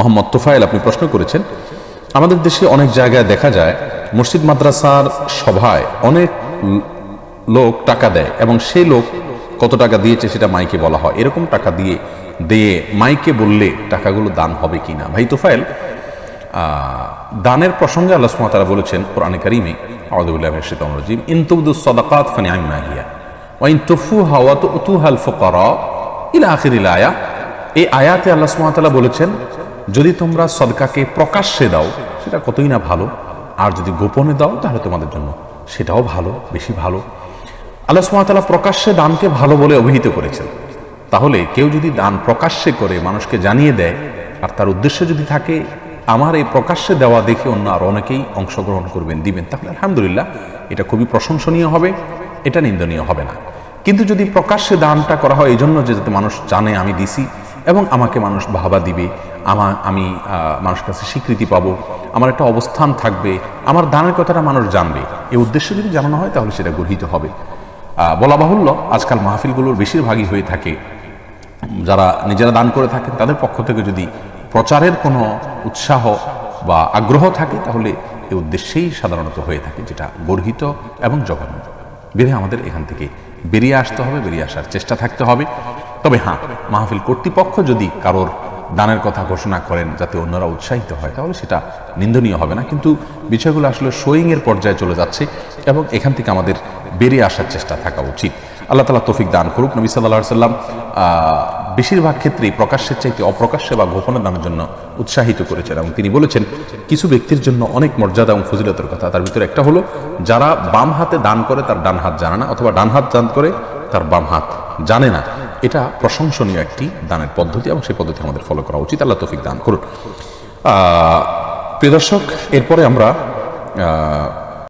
মোহাম্মদ তোফায়েল, আপনি প্রশ্ন করেছেন। আমাদের দেশে অনেক জায়গায় দেখা যায়, মসজিদ মাদ্রাসার সভায় অনেক লোক টাকা দেয় এবং সেই লোক কত টাকা দিয়েছে সেটা মাইকে বলা হয়। এরকম টাকা দিয়ে দিয়ে মাইকে বললে টাকাগুলো দান হবে কি না ভাই তোফায়েল দানের প্রসঙ্গে আল্লাহ ওয়া বলেছেন কোরআনে কারীমে ইন তুবদু সাদাকাত ফানিআমা হিয়া ওয়া ইন তুফুহা ওয়া তুতুহাল ফুকারা ইলা আয়া। এই আয়াতে আল্লাহ ওয়া বলেছেন যদি তোমরা সদকাকে প্রকাশ্যে দাও, সেটা কতই না ভালো। আর যদি গোপনে দাও, তাহলে তোমাদের জন্য সেটাও ভালো, বেশি ভালো। আল্লাহ সুবহানাহু প্রকাশ্যে দানকে ভালো বলে অভিহিত করেছেন। তাহলে কেউ যদি দান প্রকাশ্যে করে মানুষকে জানিয়ে দেয়, আর তার উদ্দেশ্য যদি থাকে, আমার এই প্রকাশ্যে দেওয়া দেখে অন্য আর অনেকেই অংশগ্রহণ করবেন, দিবেন, তাহলে আলহামদুলিল্লাহ এটা খুবই প্রশংসনীয় হবে, এটা নিন্দনীয় হবে না। কিন্তু যদি প্রকাশ্যে দানটা করা হয় এই জন্য যে যাতে মানুষ জানে, আমি দিছি এবং আমাকে মানুষ বাহবা দিবে আমার আমি মানুষের কাছে স্বীকৃতি পাব, আমার একটা অবস্থান থাকবে, আমার দানের কথাটা মানুষ জানবে। এই উদ্দেশ্য যদি জানানো হয়, তাহলে সেটা গর্হিত হবে। বলা বাহুল্য, আজকাল মাহফিলগুলোর বেশিরভাগই হয়ে থাকে। যারা নিজেরা দান করে থাকেন, তাদের পক্ষ থেকে যদি প্রচারের কোনো উৎসাহ বা আগ্রহ থাকে, তাহলে এই উদ্দেশ্যেই সাধারণত হয়ে থাকে, যেটা গর্হিত এবং জঘন্য। বেরিয়ে আমাদের এখান থেকে বেরিয়ে আসতে হবে, বেরিয়ে আসার চেষ্টা থাকতে হবে। তবে হ্যাঁ মাহফিল কর্তৃপক্ষ যদি কারোর দানের কথা ঘোষণা করেন যাতে অন্যরা উৎসাহিত হয়, তাহলে সেটা নিন্দনীয় হবে না। কিন্তু বিষয়গুলো আসলে শোয়িং এর পর্যায়ে চলে যাচ্ছে এবং এখান থেকে আমাদের বেরিয়ে আসার চেষ্টা থাকা উচিত। আল্লাহ তালা তৌফিক দান করুক নবী সাল্লাহ সাল্লাম বেশিরভাগ ক্ষেত্রেই প্রকাশ্যের চাইতে অপ্রকাশ্যে বা গোপনে দানের জন্য উৎসাহিত করেছেন এবং তিনি বলেছেন, কিছু ব্যক্তির জন্য অনেক মর্যাদা এবং ফজিলতের কথা। তার ভিতরে একটা হলো, যারা বাম হাতে দান করে তার ডান হাত জানে না, অথবা ডান হাত দান করে তার বাম হাত জানে না। এটা প্রশংসনীয় একটি দানের পদ্ধতি এবং সেই পদ্ধতি আমাদের ফলো করা উচিত। আল্লাহ তফিক দান করুন। প্রিয় দর্শক, এরপরে আমরা